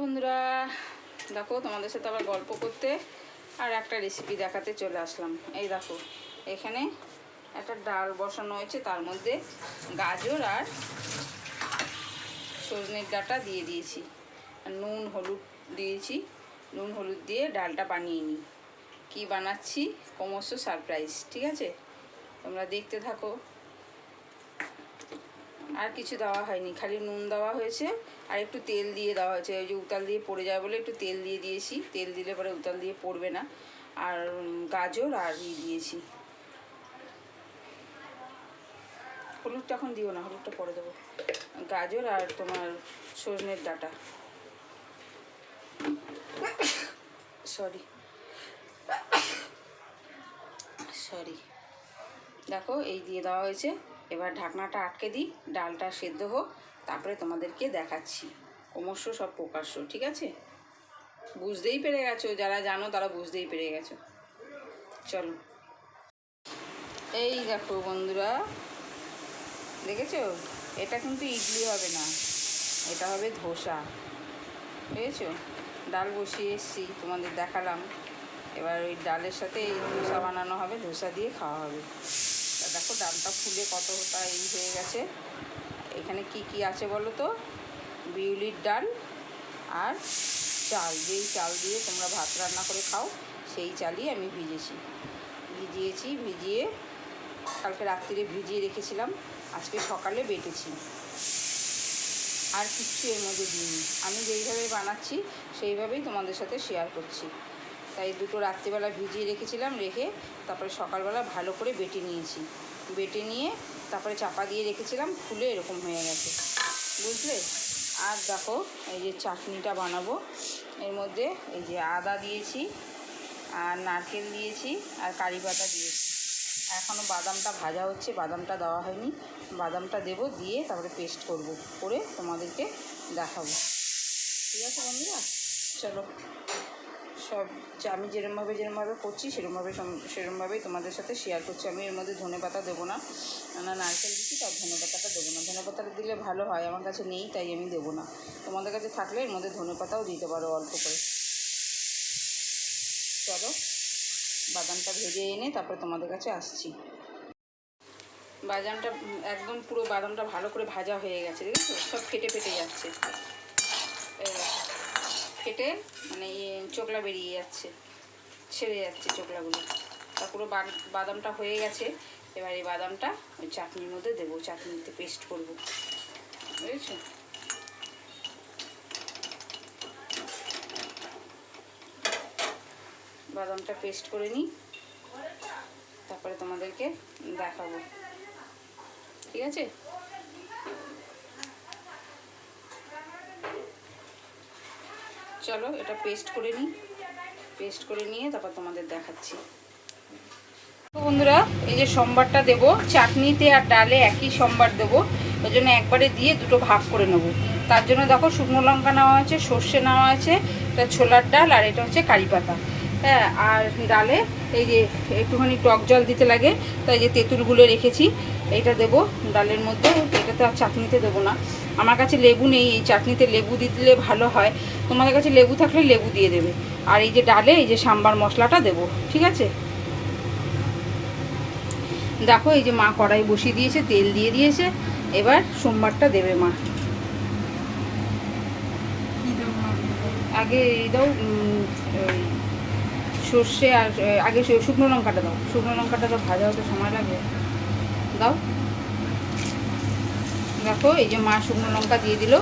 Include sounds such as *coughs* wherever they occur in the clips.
বন্ধুরা, দেখো তোমাদের সাথে আবার গল্প করতে আর একটা রেসিপি দেখাতে চলে আসলাম। এই দেখো, এখানে একটা ডাল বসানো হয়েছে, তার মধ্যে গাজর আর সজনের ডাঁটা দিয়ে দিয়েছি। আর নুন, হলুদ দিয়েছি। নুন, হলুদ দিয়ে ডালটা বানিয়ে নিই। কী বানাচ্ছি? ক্রমশ সারপ্রাইজ ঠিক আছে? তোমরা দেখতে থাকো। আর কিছু দেওয়া হয়নি, খালি নুন দেওয়া হয়েছে আর একটু তেল দিয়ে দেওয়া হয়েছে। ওই যে উতাল দিয়ে পড়ে যায় বলে একটু তেল দিয়ে দিয়েছি। তেল দিলে পরে উতাল দিয়ে পড়বে না। আর গাজর আর ই দিয়েছি। হলুদটা এখন দিও না, হলুদটা পরে দেবো। গাজর আর তোমার সজনের ডাটা। সরি। সরি। দেখো, এই দিয়ে দেওয়া হয়েছে। এবার ঢাকনাটা আটকে দিই, ডালটা সেদ্ধ হোক, তারপরে তোমাদেরকে দেখাচ্ছি। ক্রমশ সব প্রকাশ্য, ঠিক আছে? বুঝতেই পেরে গেছো, যারা জানো তারা বুঝতেই পেরে গেছো। চলো। এই দেখো বন্ধুরা, দেখেছ? এটা কিন্তু ইডলি হবে না, এটা হবে ধোসা, বুঝেছ? ডাল বসিয়ে এসছি, তোমাদের দেখালাম। এবার ওই ডালের সাথে এই ধোসা বানানো হবে, ধোসা দিয়ে খাওয়া হবে। দেখো ডালটা ফুলে কতটা এই হয়ে গেছে। এখানে কি কি আছে বলো তো? বিউলির ডাল আর চাল। যেই চাল দিয়ে তোমরা ভাত রান্না করে খাও, সেই চালই আমি ভিজেছি। ভিজিয়েছি, ভিজিয়ে কালকে রাত্রিরে ভিজিয়ে রেখেছিলাম, আজকে সকালে বেটেছি। আর কিচ্ছু এর মধ্যে দিইনি। আমি যেইভাবে বানাচ্ছি, সেইভাবেই তোমাদের সাথে শেয়ার করছি। তাই দুটো রাত্রিবেলা ভিজিয়ে রেখেছিলাম রেখে তারপরে সকালবেলা ভালো করে বেটে নিয়েছি। বেটে নিয়ে তারপরে চাপা দিয়ে রেখেছিলাম ফুলে এরকম হয়ে গেছে। বুঝলে? আর দেখো, এই যে চাটনিটা বানাবো। এর মধ্যে এই যে আদা দিয়েছি, আর নারকেল দিয়েছি, আর কারি পাতা দিয়েছি। এখনও বাদামটা ভাজা হচ্ছে, বাদামটা দেওয়া হয়নি। বাদামটা দেবো, দিয়ে তারপরে পেস্ট করব, করে তোমাদেরকে দেখাবো। ঠিক আছে বন্ধুরা? চলো। সব যে আমি যেরমভাবে যেরমভাবে করছি, সেরমভাবে সেরমভাবেই তোমাদের সাথে শেয়ার করছি। আমি এর মধ্যে ধনে পাতা দেবো না। না, নারকেল দিচ্ছি তার ধনে পাতাটা দেবো না। ধনে পাতাটা দিলে ভালো হয়, আমার কাছে নেই, তাই আমি দেবো না। তোমাদের কাছে থাকলে এর মধ্যে ধনে পাতাও দিতে পারো অল্প করে। চলো, বাদামটা ভেজে এনে তারপরে তোমাদের কাছে আসছি। বাদামটা, একদম পুরো বাদামটা ভালো করে ভাজা হয়ে গেছে, দেখেছ? সব ফেটে ফেটে যাচ্ছে। ফেটে মানে চোকলা বেরিয়ে যাচ্ছে, ছেড়ে যাচ্ছে চোকলাগুলো তা পুরো বাদামটা হয়ে গেছে, এবার এই বাদামটা ওই চাটনির মধ্যে দেবো, চাটনিতে পেস্ট করব। বুঝেছ? বাদামটা পেস্ট করে নিই, তারপরে তোমাদেরকে দেখাবো। ঠিক আছে? চলো, এটা পেস্ট করে নিই। পেস্ট করে নিয়ে তারপর তোমাদের দেখাচ্ছি। বন্ধুরা, এই যে সোমবারটা দেবো, চাটনিতে আর ডালে একই সোমবার দেবো, ওই জন্য একবারে দিয়ে দুটো ভাগ করে নেব। তার জন্য দেখো শুকনো লঙ্কা নেওয়া আছে সর্ষে নেওয়া আছে এটা ছোলার ডাল আর এটা হচ্ছে কারি পাতা। হ্যাঁ আর ডালে এই যে একটুখানি টক জল দিতে লাগে তাই যে তেঁতুলগুলো রেখেছি এইটা দেবো ডালের মধ্যে এটা তো আর চাটনিতে দেবো না। আমার কাছে লেবু নেই এই চাটনিতে লেবু দিলে ভালো হয়। তোমাদের কাছে লেবু থাকলে লেবু দিয়ে দেবে। আর এই যে ডালে এই যে সাম্বার মশলাটা দেবো ঠিক আছে? দেখো এই যে মা কড়াই বসিয়ে দিয়েছে তেল দিয়ে দিয়েছে এবার সোমবারটা দেবে মা। আগে এই দাও সর্ষে আর আগে শুকনো লঙ্কাটা দাও। শুকনো লঙ্কাটা তো ভাজা হতে সময় লাগবে দাও। দেখো, এই যে মা শুকনো লঙ্কা দিয়ে দিল।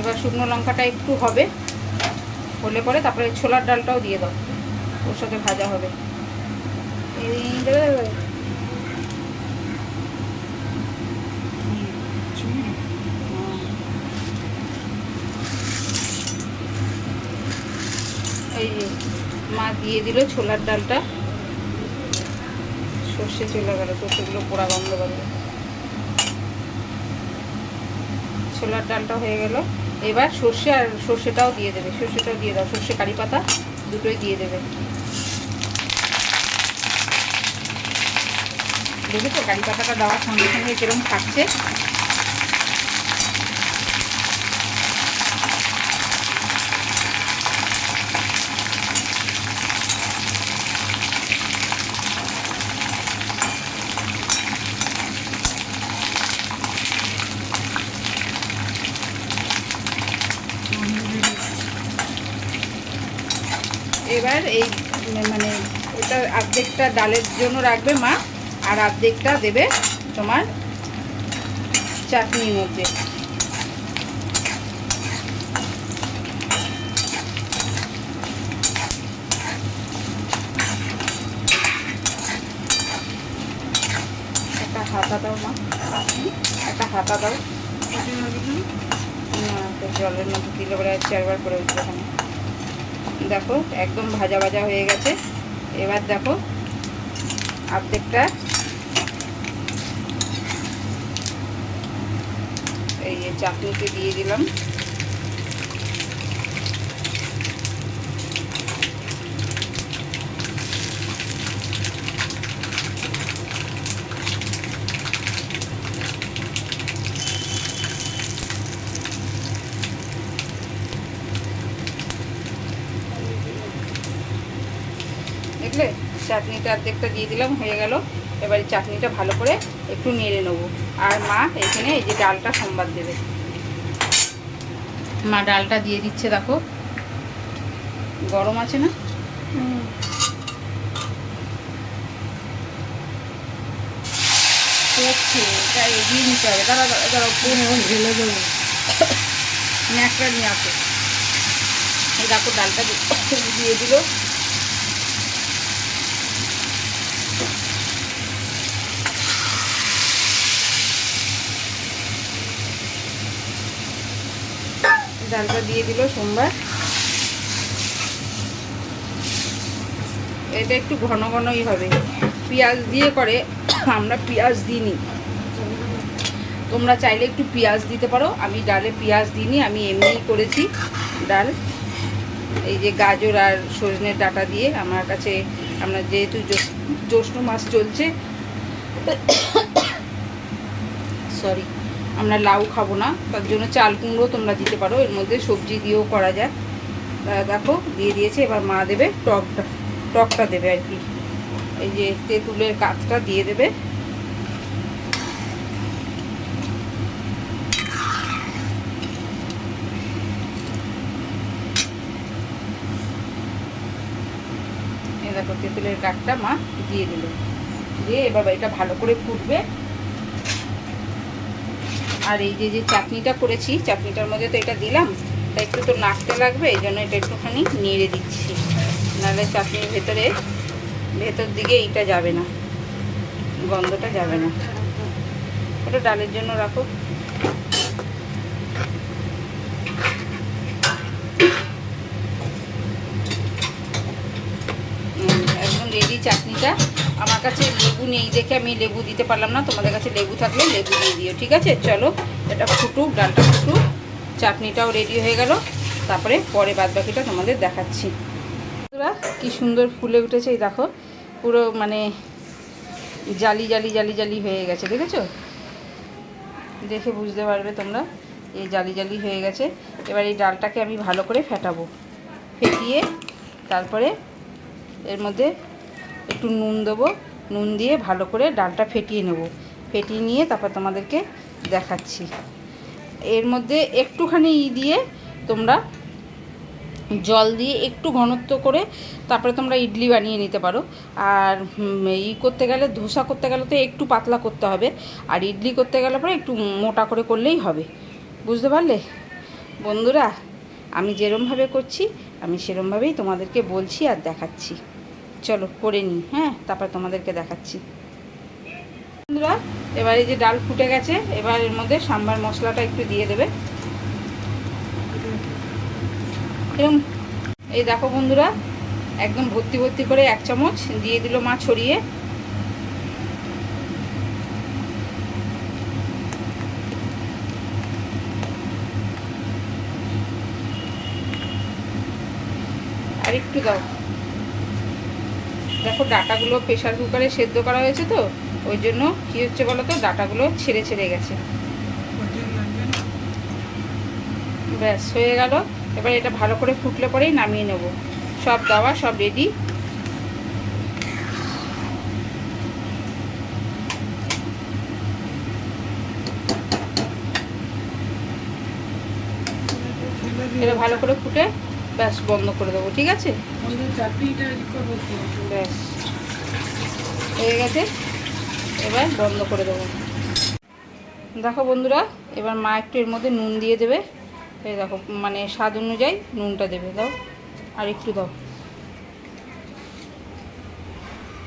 এবার শুকনো লঙ্কাটা একটু হবে। হলে পরে তারপরে ছোলার ডালটাও দিয়ে দাও। ওর সাথে ভাজা হবে। এই দেবে? এই মা দিয়ে দিল ছোলার ডালটা। সর্ষে চলে গেল সর্ষেগুলো পোড়া গন্ধ গেল ছোলার ডালটা হয়ে গেল। এবার সর্ষে আর সর্ষেটাও দিয়ে দেবে, সর্ষেটাও দিয়ে দাও, সর্ষে কারি পাতা দুটোই দিয়ে দেবে। দেখেছ কারি পাতাটা দেওয়ার সঙ্গে সঙ্গে কিরম থাকছে এবার এই মানে ওটা অর্ধেকটা ডালের জন্য রাখবে মা আর অর্ধেকটা দেবে তোমার চাটনির মধ্যে। একটা হাতা দাও মা একটা হাতা দাও। জলের মধ্যে দিলে পরে চারবার করে উঠবে দেখো একদম ভাজা ভাজা হয়ে গেছে। এবার দেখো আর্ধেকটা এই চাটনিতে দিয়ে দিলাম। দেখলে চাটনিটা অর্ধেকটা দিয়ে দিলাম হয়ে গেল। এবার এই চাটনিটা ভালো করে একটু নেড়ে নেব। আর মা এখানে এই যে ডালটা সম্বাদ দেবে। মা ডালটা দিয়ে দিচ্ছে দেখো। গরম আছে না? করছে এটা এগিয়ে নিতে হবে। দাঁড়া দাঁড়া দাঁড়া ঢেলে দেবো। ন্যাকড়া নিয়ে আসো। এই দেখো ডালটা দিয়ে দিল। ডালটা দিয়ে দিল সোমবার। এটা একটু ঘন ঘনই হবে। পেঁয়াজ দিয়ে করে আমরা পেঁয়াজ দিইনি। তোমরা চাইলে একটু পেঁয়াজ দিতে পারো। আমি ডালে পেঁয়াজ দিইনি, আমি এমনিই করেছি ডাল। এই যে গাজর আর সজনের ডাটা দিয়ে আমার কাছে আমরা যেহেতু জ্যৈষ্ঠ মাস চলছে। *coughs* সরি আমরা লাউ খাব না। তার জন্য চাল কুমড়ো তোমরা দিতে পারো। এর মধ্যে সবজি দিয়েও করা যায়। দেখো, দিয়ে দিয়েছে। এবার মা দেবে টকটা। টকটা দেবে আর কি। এই যে তেঁতুলের কাঠটা দিয়ে দেবে। দেখো, তেঁতুলের কাঠটা মা দিয়ে দিল। দিয়ে এবার এটা ভালো করে ফুটবে। আর এই যে যে চাটনিটা করেছি, চাটনিটার মধ্যে তো এটা দিলাম, তা একটু তো নাড়তে লাগবে, এই জন্য এটা একটুখানি নেড়ে দিচ্ছি। নাহলে চাটনির ভেতরে, ভেতর দিকে এইটা যাবে না, গন্ধটা যাবে না। ওটা ডালের জন্য রাখো। একদম রেডি চাটনিটা। আমার কাছে লেবু নেই দেখে আমি লেবু দিতে পারলাম না। তোমাদের কাছে লেবু থাকলে লেবু দিয়ে দিও, ঠিক আছে? চলো, এটা ফুটুক ডালটা ফুটুক চাটনিটাও রেডি হয়ে গেল। তারপরে পরে বাদ বাকিটা তোমাদের দেখাচ্ছি। কি সুন্দর ফুলে উঠেছে এই দেখো। পুরো মানে জালি জালি জালি জালি হয়ে গেছে, দেখেছ? দেখে বুঝতে পারবে তোমরা এই জালি জালি হয়ে গেছে। এবার এই ডালটাকে আমি ভালো করে ফেটাবো। ফেটিয়ে তারপরে এর মধ্যে একটু নুন দেবো। নুন দিয়ে ভালো করে ডালটা ফেটিয়ে নেব। ফেটিয়ে নিয়ে তারপর তোমাদেরকে দেখাচ্ছি। এর মধ্যে একটুখানি ই দিয়ে তোমরা জল দিয়ে একটু ঘনত্ব করে তারপরে তোমরা ইডলি বানিয়ে নিতে পারো। আর ই করতে গেলে, ধোসা করতে গেলে তো একটু পাতলা করতে হবে। আর ইডলি করতে গেলে পরে একটু মোটা করে করলেই হবে। বুঝতে পারলে? বন্ধুরা, আমি যেরমভাবে করছি, আমি সেরমভাবেই তোমাদেরকে বলছি আর দেখাচ্ছি। চলো, করে নিই হ্যাঁ? তারপর তোমাদেরকে দেখাচ্ছি। বন্ধুরা, এবার এই যে ডাল ফুটে গেছে, এবার এর মধ্যে সাম্বার মশলাটা একটু দিয়ে দেবে। এরকম এই দেখো বন্ধুরা, একদম ভর্তি ভর্তি করে এক চামচ দিয়ে দিল মা ছড়িয়ে। আর একটু দাও। দেখো, ডাটাগুলো প্রেশার কুকারে সেদ্ধ করা হয়েছে তো, ওই জন্য কি হচ্ছে বলো তো ডাটাগুলো ছেড়ে ছেড়ে গেছে। ব্যাস, হয়ে গেল। এবার এটা ভালো করে ফুটলে পরেই নামিয়ে নেব। সব দেওয়া, সব রেডি এটা ভালো করে ফুটে ব্যাস বন্ধ করে দেবো ঠিক আছে? ব্যাস হয়ে গেছে। এবার বন্ধ করে দেবো। দেখো বন্ধুরা এবার মা একটু এর মধ্যে নুন দিয়ে দেবে। এই দেখো মানে স্বাদ অনুযায়ী নুনটা দেবে দাও। আর একটু দাও।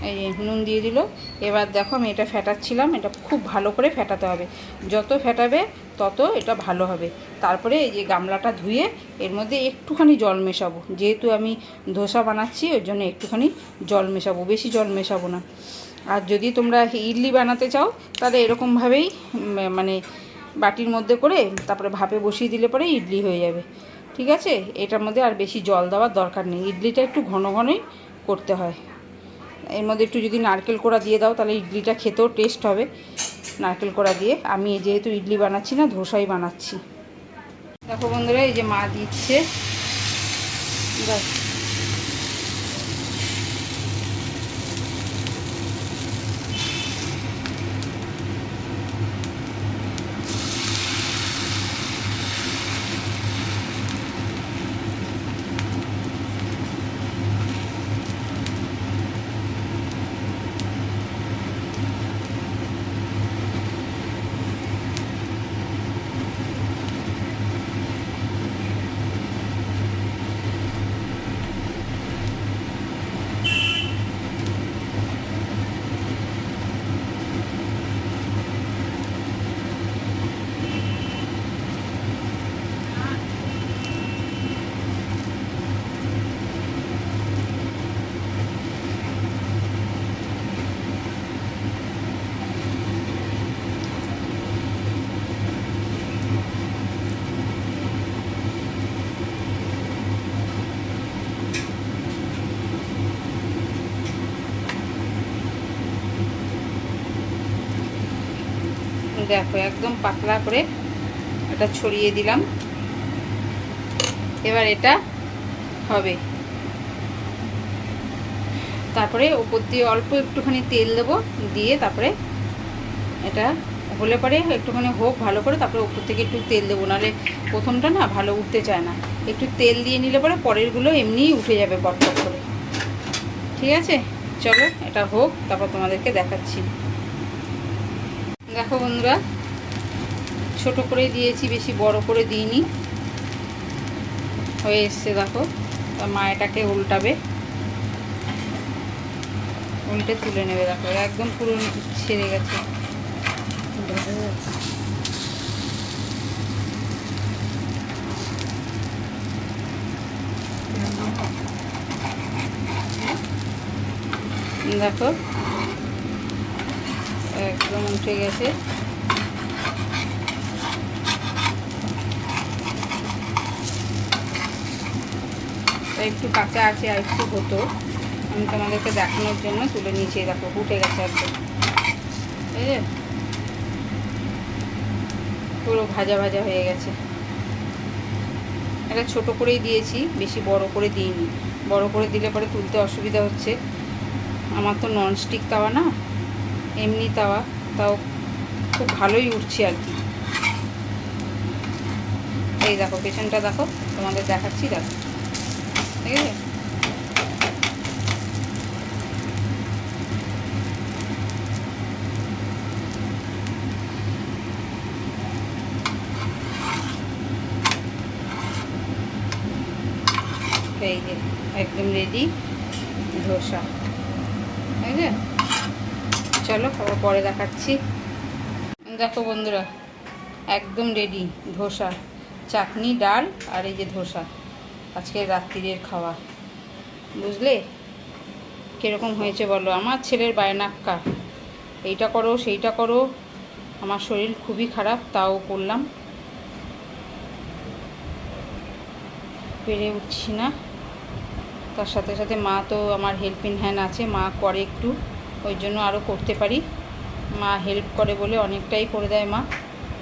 এই নুন দিয়ে দিল। এবার দেখো আমি এটা ফেটাচ্ছিলাম, এটা খুব ভালো করে ফেটাতে হবে। যত ফেটাবে তত এটা ভালো হবে। তারপরে এই যে গামলাটা ধুয়ে এর মধ্যে একটুখানি জল মেশাবো। যেহেতু আমি ধোসা বানাচ্ছি ওই জন্য একটুখানি জল মেশাবো, বেশি জল মেশাবো না। আর যদি তোমরা ইডলি বানাতে চাও, তাহলে এরকমভাবেই মানে বাটির মধ্যে করে তারপরে ভাপে বসিয়ে দিলে পরে ইডলি হয়ে যাবে। ঠিক আছে? এটার মধ্যে আর বেশি জল দেওয়ার দরকার নেই। ইডলিটা একটু ঘন ঘনই করতে হয়। এর মধ্যে একটু যদি নারকেল কোড়া দিয়ে দাও, তাহলে ইডলিটা খেতেও টেস্ট হবে। নারকেল কোড়া দিয়ে। আমি যেহেতু ইডলি বানাচ্ছি না, ধোসাই বানাচ্ছি। দেখো বন্ধুরা, এই যে মা দিচ্ছে। দেখ দেখো, একদম পাতলা করে এটা ছড়িয়ে দিলাম। এবার এটা হবে। তারপরে ওপর দিয়ে অল্প একটুখানি তেল দেবো, দিয়ে তারপরে এটা হলে পরে একটুখানি হোক, ভালো করে, তারপরে ওপর থেকে একটু তেল দেবো। নাহলে প্রথমটা না ভালো উঠতে চায় না। একটু তেল দিয়ে নিলে পরে পরেরগুলো এমনিই উঠে যাবে পটপট করে। ঠিক আছে? চলো, এটা হোক, তারপর তোমাদেরকে দেখাচ্ছি। দেখো বন্ধুরা, ছোট করে দিয়েছি, বেশি বড় করে দিইনি। হয়ে এসছে, দেখো। মা এটাকে উল্টাবে। উল্টে তুলে নেবে, দেখো। একদম পুরো ছেড়ে গেছে। দেখো। একদম উঠে গেছে। একটু কাঁচা আছে আর একটু হতো। আমি তোমাদেরকে দেখানোর জন্য তুলে নিয়েছি, দেখো, উঠে গেছে একদম। এই যে, পুরো ভাজা ভাজা হয়ে গেছে। এটা ছোট করেই দিয়েছি, বেশি বড় করে দিইনি। বড় করে দিলে পরে তুলতে অসুবিধা হচ্ছে। আমার তো ননস্টিক তাওয়া না। এমনি তাওয়া তাও খুব ভালোই উঠছে আর কি। এই দেখো, পেছনটা দেখো, তোমাদের দেখাচ্ছি, দেখো। ঠিক আছে এই যে, একদম রেডি ধোসা। চলো আবার পরে দেখাচ্ছি। দেখো বন্ধুরা, একদম রেডি ধোসা। চাটনি, ডাল আর এই যে ধোসা। আজকে রাত্রিরের খাওয়া। বুঝলে? কীরকম হয়েছে বলো? আমার ছেলের বায়নাক্কা। এইটা করো, সেইটা করো। আমার শরীর খুবই খারাপ, তাও করলাম। পেরে উঠছি না। তার সাথে সাথে মা তো আমার হেল্পিং হ্যান্ড আছে, মা করে একটু। ওই জন্য আরও করতে পারি। মা হেল্প করে বলে অনেকটাই করে দেয় মা।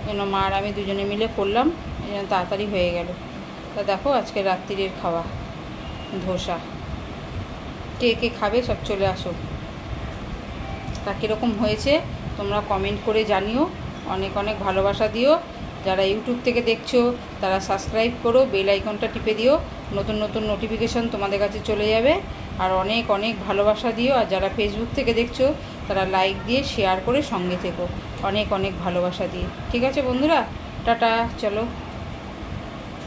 যেন মা আর আমি দুজনে মিলে করলাম, এই জন্য তাড়াতাড়ি হয়ে গেল। তা দেখো আজকে রাত্রিরের খাওয়া, ধোসা। কে কে খাবে সব চলে আসো। তা কীরকম হয়েছে তোমরা কমেন্ট করে জানিও, অনেক অনেক ভালোবাসা দিও। যারা ইউটিউব থেকে দেখছ, তারা সাবস্ক্রাইব করো বেল আইকনটা টিপে দিও। নতুন নতুন নোটিফিকেশান তোমাদের কাছে চলে যাবে। আর অনেক অনেক ভালোবাসা দিও। আর যারা ফেসবুক থেকে দেখছ, তারা লাইক দিয়ে শেয়ার করে সঙ্গে থেকো। অনেক অনেক ভালোবাসা দিয়ে। ঠিক আছে বন্ধুরা? টাটা, চলো।